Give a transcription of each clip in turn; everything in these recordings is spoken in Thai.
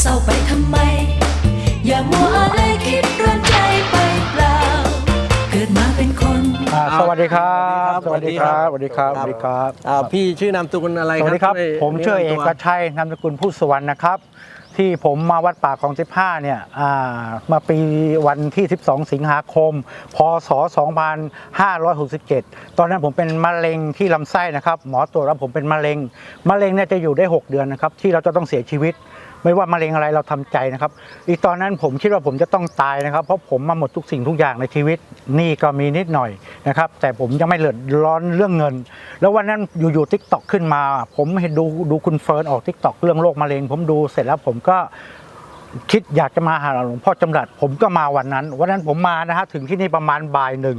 เศร้าไปทำไม อย่ามัวอะไรคิดร้อนใจไปเปล่า เกิดมาเป็นคน อ่าสวัสดีครับ สสวัวัสสดีดีคครัรับ บ สวัสดีครับ สวัสดีครับ อ่าพี่ชื่อนามสกุลอะไรสวัสดีครับ ช่วยผมชื่อเอแนะนำกตัว ชัยนามสกุลผู้สวรรณนะครับ ที่ผมมาวัดป่าของ15เนี่ยอ่ามาปีวันที่ 12 สิงหาคม พศ 2567 ตอนนั้นผมเป็นมะเร็งที่ลำไส้นะครับ หมอตรวจว่าผมเป็นมะเร็ง มะเร็งเนี่ยจะอยู่ได้ 6 เดือนนะครับ ที่เราจะต้องเสียชีวิตไม่ว่ามะเร็งอะไรเราทำใจนะครับ อีกตอนนั้นผมคิดว่าผมจะต้องตายนะครับ เพราะผมมาหมดทุกสิ่งทุกอย่างในชีวิตนี่ก็มีนิดหน่อยนะครับ แต่ผมยังไม่เลือดร้อนเรื่องเงิน แล้ววันนั้นอยู่ๆทิกตอกขึ้นมา ผมเห็นดูดูคุณเฟิร์นออกทิกตอกเรื่องโรคมะเร็ง ผมดูเสร็จแล้วผมก็คิดอยากจะมาหาหลวงพ่อจำรัดผมก็มาวันนั้น วันนั้นผมมานะฮะถึงที่นี่ประมาณบ่ายหนึ่ง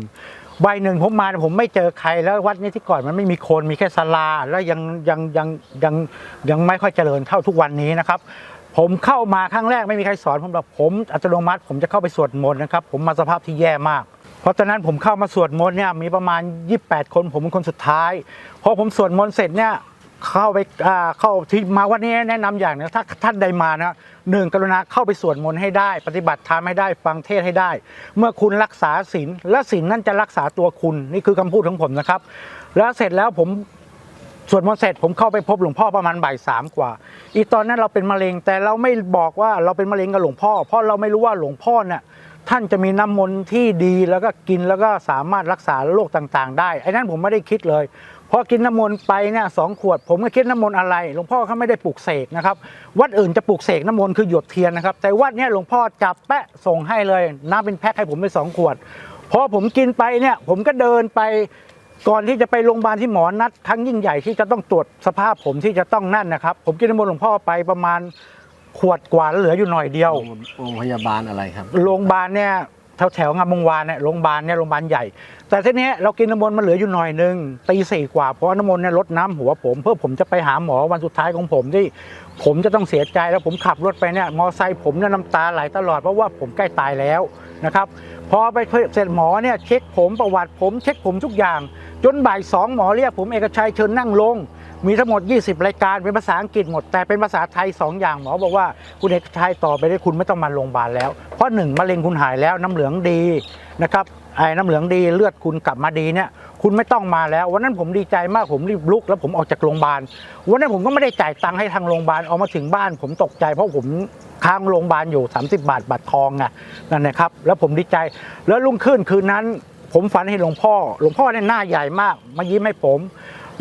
ใบหนึ่งผมมาผมไม่เจอใครแล้ววัดนี้ที่ก่อนมันไม่มีคนมีแค่ศาลาแล้วยังยังยังยังยังไม่ค่อยเจริญเท่าทุกวันนี้นะครับ ผมเข้ามาครั้งแรกไม่มีใครสอนผมหรอกผมอัตโนมัติผมจะเข้าไปสวดมนต์นะครับ ผมมาสภาพที่แย่มาก เพราะตอนนั้นผมเข้ามาสวดมนต์เนี่ยมีประมาณ 28 คนผมเป็นคนสุดท้ายพอผมสวดมนต์เสร็จเนี่ย เข้าไปอ่าเข้าที่มาวันนี้แนะนำอย่างหนึงถ้าท่านใดมานะหนึ่งกรุณาเข้าไปสวดมนต์ให้ได้ ปฏิบัติธรรมให้ได้ฟังเทศให้ได้ เมื่อคุณรักษาศีลและศีลนั่นจะรักษาตัวคุณนี่คือคำพูดของผมนะครับ แล้วเสร็จแล้วผมสวดมนต์เสร็จผมเข้าไปพบหลวงพ่อประมาณบ่ายสามกว่า อีตอนนั้นเราเป็นมะเร็งแต่เราไม่บอกว่าเราเป็นมะเร็งกับหลวงพ่อ เพราะเราไม่รู้ว่าหลวงพ่อเนี่ยท่านจะมีน้ำมนต์ที่ดีแล้วก็กินแล้วก็สามารถรักษาโรคต่างๆ ได้ไอ้นั้นผมไม่ได้คิดเลย พอกินน้ำมนต์ไปเนี่ยสองขวด ผมก็คิดน้ำมนต์อะไรหลวงพ่อเขาไม่ได้ปลูกเสกนะครับ วัดอื่นจะปลูกเสกน้ำมนต์คือหยดเทียนนะครับ แต่วัดเนี้ยหลวงพ่อจับแปะส่งให้เลยน้ำเป็นแพ็คให้ผมไปสองขวดพอผมกินไปเนี่ยผมก็เดินไปก่อนที่จะไปโรงพยาบาลที่หมอนัดครั้งยิ่งใหญ่ที่จะต้องตรวจสภาพผมที่จะต้องนั่นนะครับ ผมกินน้ำมนต์หลวงพ่อไปประมาณขวดกว่าแล้วเหลืออยู่หน่อยเดียว โรงพยาบาลอะไรครับ โรงพยาบาลเนี่ย แถวแถวๆงามวงวานเนี่ยโรงพยาบาลเนี่ยโรงพยาบาลใหญ่ แต่ทีเนี้ยเรากินน้ำมนต์มันเหลืออยู่หน่อยนึงตีสี่กว่าเพราะน้ำมนต์เนี่ยลดน้ำหัวผม เพื่อผมจะไปหาหมอวันสุดท้ายของผมที่ ผมจะต้องเสียใจแล้วผมขับรถไปเนี่ยมอไซค์ผมเนี่ยน้ำตาไหลตลอดเพราะว่าผมใกล้ตายแล้วนะครับพอไปเสร็จหมอเนี่ยเช็คผมประวัติผมเช็คผมทุกอย่าง จนบ่ายสองหมอเรียกผมเอกชัยเชิญนั่งลง มีทั้งหมด 20 รายการเป็นภาษาอังกฤษหมด แต่เป็นภาษาไทย 2 อย่างหมอบอกว่าคุณเอกชัยต่อไปได้คุณไม่ต้องมาโรงพยาบาลแล้ว เพราะหนึ่งมะเร็งคุณหายแล้วน้ำเหลืองดีนะครับไอ้น้ำเหลืองดีเลือดคุณกลับมาดีเนี่ยคุณไม่ต้องมาแล้ว วันนั้นผมดีใจมากผมรีบลุก แล้วผมออกจากโรงพยาบาลวันนั้นผมก็ไม่ได้จ่ายตังค์ให้ทางโรงพยาบาลออกมาถึงบ้าน ผมตกใจเพราะผมค้างโรงพยาบาลอยู่ 30 บาทบัตรทองไงนั่นนะครับแล้วผมดีใจแล้วรุ่งขึ้นคืนนั้น ผมฝันเห็นหลวงพ่อ หลวงพ่อเนี่ยหน้าใหญ่มากมายิ้มให้ผม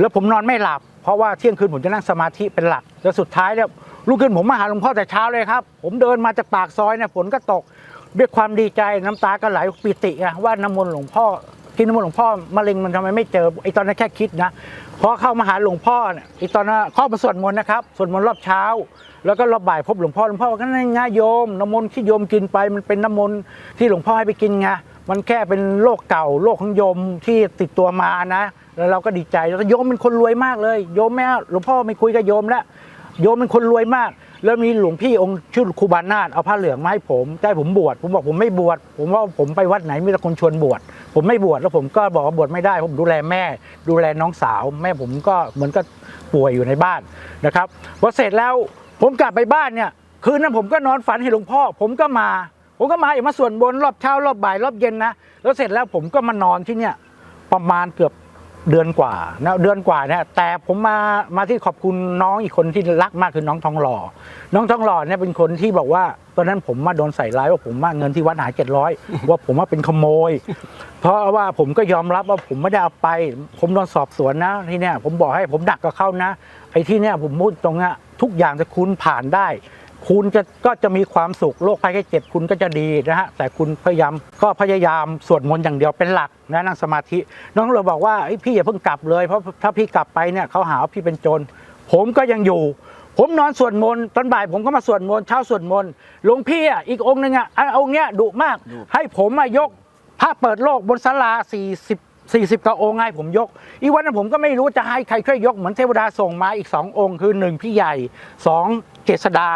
แล้วผมนอนไม่หลับ ราะว่าเที่ยงคืนผมจะนั่งสมาธิเป็นหลักแล้วสุดท้ายเนี่ยลุกขึ้นผมมาหาหลวงพ่อแต่เช้าเลยครับ ผมเดินมาจากปากซอยเนี่ยฝนก็ตกด้วยความดีใจน้ำตาก็ไหลปิติอะว่าน้ำมนต์หลวงพ่อกินน้ำมนต์หลวงพ่อมะเร็งมันทำไมไม่เจอไอ้ตอนนั้นแค่คิดนะพอเข้ามาหาหลวงพ่อเนี่ยไอ้ตอนนั้นข้ามาสวดมนต์นะครับสวดมนต์รอบเช้า แล้วก็รอบบ่ายพบหลวงพ่อหลวงพ่อกว่านั่นไงโยมน้ำมนต์ที่โยมกินไปมันเป็นน้ำมนต์ที่หลวงพ่อให้ไปกินไง มันแค่เป็นโรคเก่าโรคของโยมที่ติดตัวมานะ แล้วเราก็ดีใจแล้วโยมเป็นคนรวยมากเลย โยมแม่หลวงพ่อไม่คุยกับโยมแล้วโยมเป็นคนรวยมาก แล้วมีหลวงพี่องค์ชื่อครูบานาถเอาผ้าเหลืองมาให้ผมจะให้ผมบวชผมบอกผมไม่บวชผมว่าผมไปวัดไหนมีแต่คนชวนบวชผมไม่บวชแล้วผมก็บอกว่าบวชไม่ได้ ผมดูแลแม่ ดูแลน้องสาว แม่ผมก็เหมือนก็ป่วยอยู่ในบ้านนะครับพอเสร็จแล้วผมกลับไปบ้านเนี่ยคืนนั้นผมก็นอนฝันเห็นหลวงพ่อ ผมก็มา ผมก็มาอีกมาส่วนบนรอบเช้ารอบบ่ายรอบเย็นนะแล้วเสร็จแล้วผมก็มานอนที่เนี่ยประมาณเกือบเดือนกว่านะเดือนกว่าเนี่ยแต่ผมมามาที่ขอบคุณน้องอีกคนที่รักมากคือน้องทองหล่อน้องทองหล่อเนี่ยเป็นคนที่บอกว่าตอนนั้นผมมาโดนใส่ร้ายว่าผมว่าเงินที่วัดหายเจ็ดร้อยว่าผมว่าเป็นขโมย เพราะว่าผมก็ยอมรับว่าผมไม่ได้เอาไป ผมโดนสอบสวนนะที่เนี่ยผมบอกให้ผมดักกับเขานะไอ้ที่เนี่ยผมพูดตรงเนี้ยทุกอย่างจะคุณผ่านได้ คุณจะก็จะมีความสุขโรคภัยแค่เจ็บคุณก็จะดีนะฮะแต่คุณพยายามก็พยายามสวดมนต์อย่างเดียวเป็นหลักนะนั่งสมาธิ น้องเราบอกว่าเอ้ยพี่อย่าเพิ่งกลับเลยเพราะถ้าพี่กลับไปเนี่ยเขาหาว่าพี่เป็นโจรผมก็ยังอยู่ ผมนอนสวดมนต์ตอนบ่ายผมก็มาสวดมนต์เช้าสวดมนต์หลวงพี่อะอีกองค์หนึ่งอะอันองค์เนี้ยดุมากดุให้ผมมายกพระเปิดโลกบนศาลา40 40กว่าองค์ให้ผมยก อีกวันนั้นผมก็ไม่รู้จะให้ใครช่วยยกเหมือนเทวดาส่งมาอีกสององค์คือหนึ่งพี่ใหญ่สองเจษดา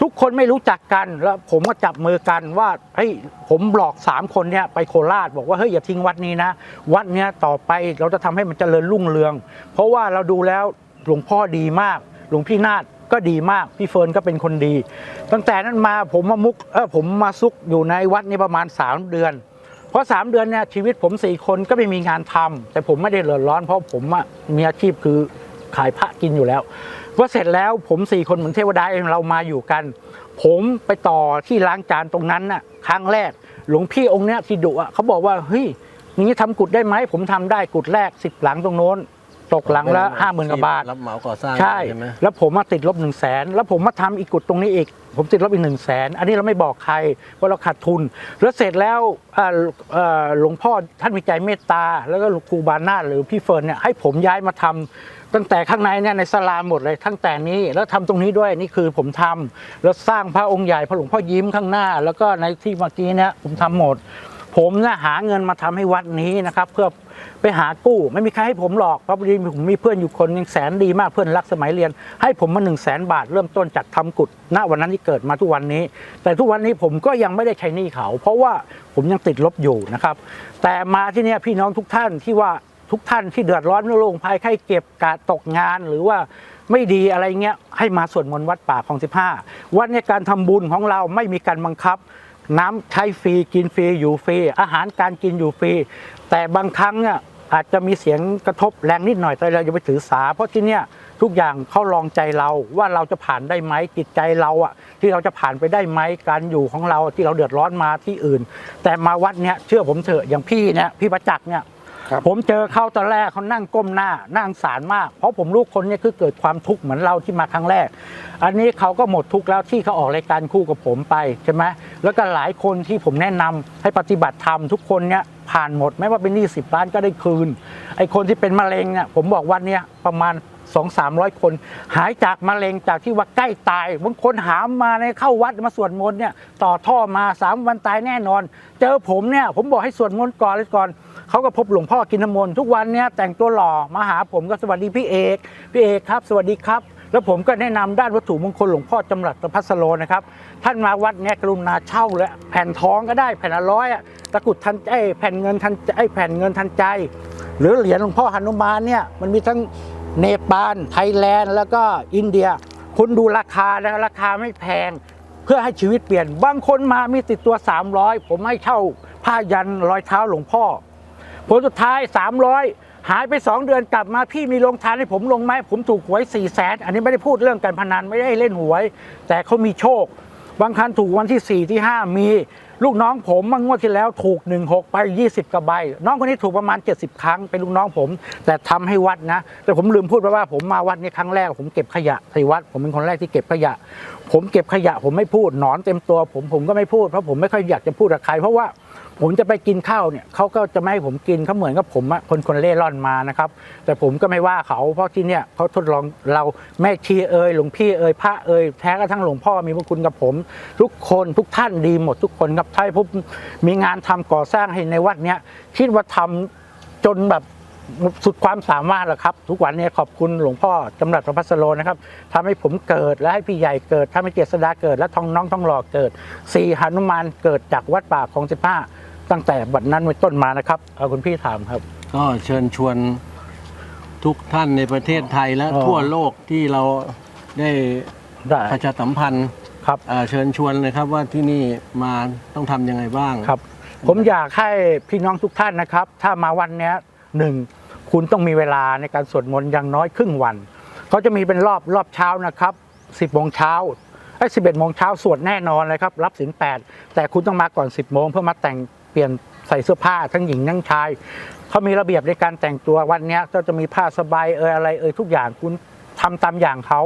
ทุกคนไม่รู้จักกันแล้วผมก็จับมือกันว่าเฮ้ยผมหลอกสามคนเนี่ยไปโคราชบอกว่าเฮ้ยอย่าทิ้งวัดนี้นะ วัดเนี้ยต่อไปเราจะทำให้มันเจริญรุ่งเรือง เพราะว่าเราดูแล้วหลวงพ่อดีมาก หลวงพี่นาฏก็ดีมากพี่เฟิร์นก็เป็นคนดี ตั้งแต่นั้นมาผมมามุกเออผมมาซุกอยู่ในวัดนี้ประมาณ 3 เดือน เพราะ 3 เดือนเนี่ยชีวิตผมสี่คนก็ไม่มีงานทำแต่ผมไม่ได้เดือดร้อนเพราะผมอะมีอาชีพคือขายพระกินอยู่แล้ว ว่าเสร็จแล้วผมสี่คนเหมือนเทวดาเองเรามาอยู่กัน ผมไปต่อที่ล้างจานตรงนั้นน่ะครั้งแรก หลวงพี่องค์เนี้ยที่ดุอะเขาบอกว่าเฮ้ยนี้ทำกุดได้ไหมผมทำได้กุดแรกสิบหลังตรงโน้น ตกหลังละห้าหมื่นกว่าบาทรับเหมาก่อสร้างใช่ใช่ไหมแล้วผมมาติดลบหนึ่งแสนแล้วผมมาทำอีกกุดตรงนี้อีก ผมติดลบอีกหนึ่งแสนอันนี้เราไม่บอกใครว่าเราขาดทุน แล้วเสร็จแล้วอ่าเอ่อหลวงพ่อท่านมีใจเมตตา แล้วก็ครูบานาถหรือพี่เฟิร์นเนี่ยให้ผมย้ายมาทำตั้งแต่ข้างในเนี่ยในศาลาหมดเลยตั้งแต่นี้แล้วทำตรงนี้ด้วยนี่คือผมทำแล้วสร้างพระองค์ใหญ่พระหลวงพ่อยิ้มข้างหน้า แล้วก็ในที่เมื่อกี้เนี่ยผมทำหมด ผมนะหาเงินมาทำให้วัดนี้นะครับ เพื่อไปหากู้ไม่มีใครให้ผมหรอกเพราะพอดีผมมีเพื่อนอยู่คนยังแสนดีมากเพื่อนรักสมัยเรียน ให้ผมมา1นึ่งแสนบาท เริ่มต้นจากทำกุดณวันนั้นที่เกิดมาทุกวันนี้ แต่ทุกวันนี้ผมก็ยังไม่ได้ใช้หนี้เขา เพราะว่าผมยังติดลบอยู่นะครับ แต่มาที่นี่พี่น้องทุกท่านที่ว่าทุกท่านที่เดือดร้อนเรื่องโรคภัยไข้เจ็บการตกงานหรือว่าไม่ดีอะไรเงี้ยให้มาสวดมนต์วัดป่าของ 15 วันนี้การทำบุญของเราไม่มีการบังคับ น้ำใช้ฟรีกินฟรีอยู่ฟรีอาหารการกินอยู่ฟรีแต่บางครั้งเนี่ยอาจจะมีเสียงกระทบแรงนิดหน่อยแต่เราอย่าไปถือสา เพราะที่เนี่ยทุกอย่างเขาลองใจเราว่าเราจะผ่านได้ไหมจิตใจเราอะที่เราจะผ่านไปได้ไหมการอยู่ของเราที่เราเดือดร้อนมาที่อื่น แต่มาวัดเนี้ยเชื่อผมเถอะอย่างพี่เนี่ยพี่ประจักษ์เนี่ย ครับ ผมเจอเขาตอนแรกเขานั่งก้มหน้านั่งสารมาก เพราะผมลูกคนเนี้คือเกิดความทุกข์เหมือนเราที่มาครั้งแรก อันนี้เขาก็หมดทุกข์แล้วที่เขาออกรายการคู่กับผมไปใช่ไหมแล้วก็หลายคนที่ผมแนะนำให้ปฏิบัติธรรมทุกคนเนี้ยผ่านหมดไม่ว่าเป็นหนี้สิบล้านก็ได้คืน ไอ้คนที่เป็นมะเร็งเนี่ยผมบอกวันเนี้ยประมาณสองสามร้อยคน หายจากมะเร็งจากที่ว่าใกล้ตายบางคนหามมาในเข้าวัดมาสวดมนต์เนี่ยต่อท่อมาสามวันตายแน่นอน เจอผมเนี่ยผมบอกให้สวดมนต์ก่อนเลยก่อน เขาก็พบหลวงพ่อกินน้ำมนต์ทุกวันเนี่ยแต่งตัวหล่อมาหาผมก็สวัสดีพี่เอกพี่เอกครับ สวัสดีครับ แล้วผมก็แนะนำด้านวัตถุมงคลหลวงพ่อจำรัดตะพัสโลนะครับท่านมาวัดเนี่ยกรุณาเช่าเลยแผ่นทองก็ได้แผ่นละร้อยอะตะกุดทันไอแผ่นเงินทันไอแผ่นเงินทันใจ หรือเหรียญหลวงพ่อหนุมานเนี่ยมันมีทั้งเนปาลไทยแลนด์แล้วก็อินเดียคุณดูราคาแล้วราคาไม่แพง เพื่อให้ชีวิตเปลี่ยน บางคนมามีติดตัว 300 ผมให้เช่าผ้ายันรอยเท้าหลวงพ่อ ผลสุดท้าย 300 หายไป 2 เดือนกลับมาพี่มีลงทานให้ผมลงไหมผมถูกหวย4ี่แสนอันนี้ไม่ได้พูดเรื่องการพนันไม่ได้เล่นหวย แต่เขามีโชค บางคันถูกวันที่ 4 ที่ 5 มีลูกน้องผมเมื่องวดที่แล้วถูก 16 ไป 20กว่าใบ น้องคนนี้ถูกประมาณ 70 ครั้งเป็นลูกน้องผม แต่ทำให้วัดนะ แต่ผมลืมพูดไปว่าผมมาวัดนี้ครั้งแรก ผมเก็บขยะที่วัด ผมเป็นคนแรกที่เก็บขยะ ผมเก็บขยะผมไม่พูดหนอนเต็มตัว ผมผมก็ไม่พูดเพราะผมไม่ค่อยอยากจะพูดกับใครเพราะว่า ผมจะไปกินข้าวเนี่ยเขาก็จะไม่ให้ผมกินเขาเหมือนกับผมอะคนคนเล่ร่อนมานะครับ แต่ผมก็ไม่ว่าเขาเพราะที่เนี่ยเขาทดลองเราแม่ชีเอ่ยหลวงพี่เอ่ยพระเอ่ยแท้กระทั่งหลวงพ่อมีพระคุณกับผม ทุกคนทุกท่านดีหมดทุกคนครับถ้าผมมีงานทำก่อสร้างให้ในวัดเนี้ยคิดว่าทำจนแบบสุดความสามารถแล้วครับ ทุกวันนี้ขอบคุณหลวงพ่อจำรัดพระพัสโลนะครับทำให้ผมเกิดและให้พี่ใหญ่เกิดทำให้เจษดาเกิด และทองน้องทองหล่อเกิดสี่หนุมานเกิดจากวัดป่าของสิบห้า ตั้งแต่บัดนั้นเป็นต้นมานะครับเอาคุณพี่ถามครับ ก็เชิญชวนทุกท่านในประเทศไทยและอ๋อ ทั่วโลกที่เราได้ได้ ประชาสัมพันธ์ครับอ่าเชิญชวนเลยครับว่าที่นี่มาต้องทำยังไงบ้าง ครับ ผมอยากให้พี่น้องทุกท่านนะครับ ถ้ามาวันเนี้ยหนึ่งคุณต้องมีเวลาในการสวดมนต์อย่างน้อยครึ่งวันเขาจะมีเป็นรอบรอบเช้านะครับ 10โมงเช้าไอ้สิบเอ็ดโมงเช้าสวดแน่นอนเลยครับ รับศีลแปดแต่คุณต้องมาก่อน 10โมงเพื่อมาแต่ง เปลี่ยนใส่เสื้อผ้าทั้งหญิงทั้งชายเขามีระเบียบในการแต่งตัววันนี้ก็จะมีผ้าสบายเอยอะไรเอยทุกอย่างคุณทำตามอย่างเขา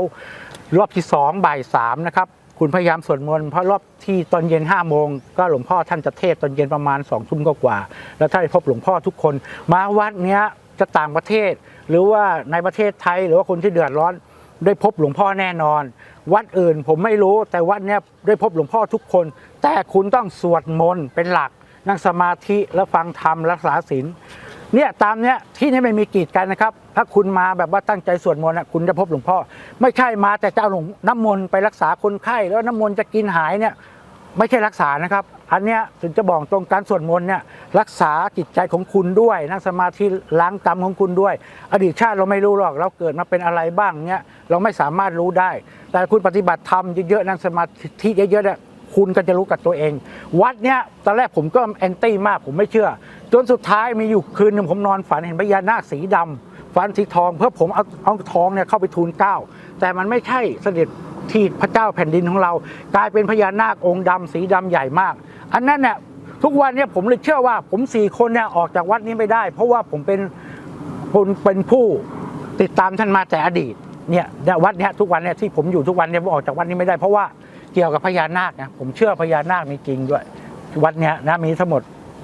รอบที่สองบ่ายสามนะครับคุณพยายามสวดมนต์เพราะรอบที่ตอนเย็น5้าโมงก็หลวงพ่อท่านจะเทศตอนเย็นประมาณ2องทุ่มกว่า แล้วถ้าได้พบหลวงพ่อทุกคน มาวัดเนี้ยจะต่างประเทศ หรือว่าในประเทศไทยหรือว่าคนที่เดือดร้อน ได้พบหลวงพ่อแน่นอน วัดอื่นผมไม่รู้แต่วัดเนี้ยได้พบหลวงพ่อทุกคน แต่คุณต้องสวดมนต์เป็นหลัก นั่งสมาธิแล้วฟังธรรมรักษาศีลเนี่ยตามเนี้ยที่นี่ไม่มีกีดกันนะครับ ถ้าคุณมาแบบว่าตั้งใจสวดมนต์อะคุณจะพบหลวงพ่อ ไม่ใช่มาแต่จะเอาหลวงน้ำมนต์ไปรักษาคนไข้แล้วน้ำมนต์จะกินหายเนี่ยไม่ใช่รักษานะครับ อันเนี้ยถึงจะบอกตรงการสวดมนต์เนี่ยรักษาจิตใจของคุณด้วย นั่งสมาธิล้างกรรมของคุณด้วย อดีตชาติเราไม่รู้หรอกเราเกิดมาเป็นอะไรบ้างเนี่ยเราไม่สามารถรู้ได้ แต่คุณปฏิบัติธรรมเยอะๆนั่งสมาธิเยอะๆเนี่ย คุณก็จะรู้กับตัวเอง วัดเนี่ยตอนแรกผมก็แอนตี้มากผมไม่เชื่อ จนสุดท้ายมีอยู่คืนหนึ่งผมนอนฝันเห็นพญานาคสีดำฝันสีทองเพื่อผมเอาเอาทองเนี่ยเข้าไปทูลเก้าแต่มันไม่ใช่เสด็จที่พระเจ้าแผ่นดินของเรา กลายเป็นพญานาคองค์ดำสีดำใหญ่มาก อันนั้นเนี่ยทุกวันเนี่ยผมเลยเชื่อว่าผมสี่คนเนี่ยออกจากวัดนี้ไม่ได้ เพราะว่าผมเป็นคนเป็นผู้ติดตามท่านมาแต่อดีตเนี่ยวัดเนี่ยทุกวันเนี่ยที่ผมอยู่ทุกวันเนี่ยผมออกจากวัดนี้ไม่ได้เพราะว่า กี่ยวกับพญานาคนะผมเชื่อพญานาคมีจริงด้วย วัดเนี้ยนะมีทั้งหมด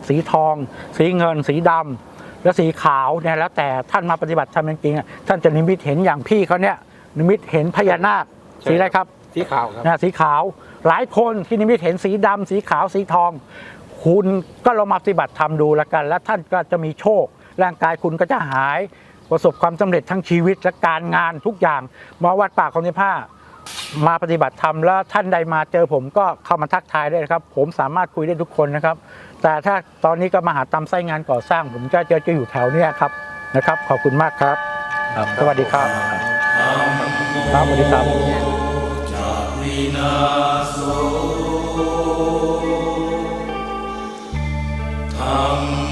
สีทอง สีเงิน สีดำและสีขาวเนี่ยแล้วแต่ท่านมาปฏิบัติธรรมจริงๆอะท่านจะนิมิตเห็นอย่างพี่เขาเนี่ยนิมิตเห็นพญานาคสีอะไรครับสีขาวครับนะสีขาวหลายคนที่นิมิตเห็นสีดำสีขาวสีทอง คุณก็ลองมาปฏิบัติธรรมดูแล้วกัน แล้วท่านก็จะมีโชค ร่างกายคุณก็จะหายประสบความสำเร็จทั้งชีวิตและการงานทุกอย่างมาวัดป่าคลองนิผ้า มาปฏิบัติธรรมแล้วท่านใดมาเจอผมก็เข้ามาทักทายได้ครับ ผมสามารถคุยได้ทุกคนนะครับ แต่ถ้าตอนนี้ก็มาหาตามไส้งานก่อสร้าง ผมก็จะจะอยู่แถวนี้ครับนะครับ ขอบคุณมากครับ สวัสดีครับครับสวัสดีครับจา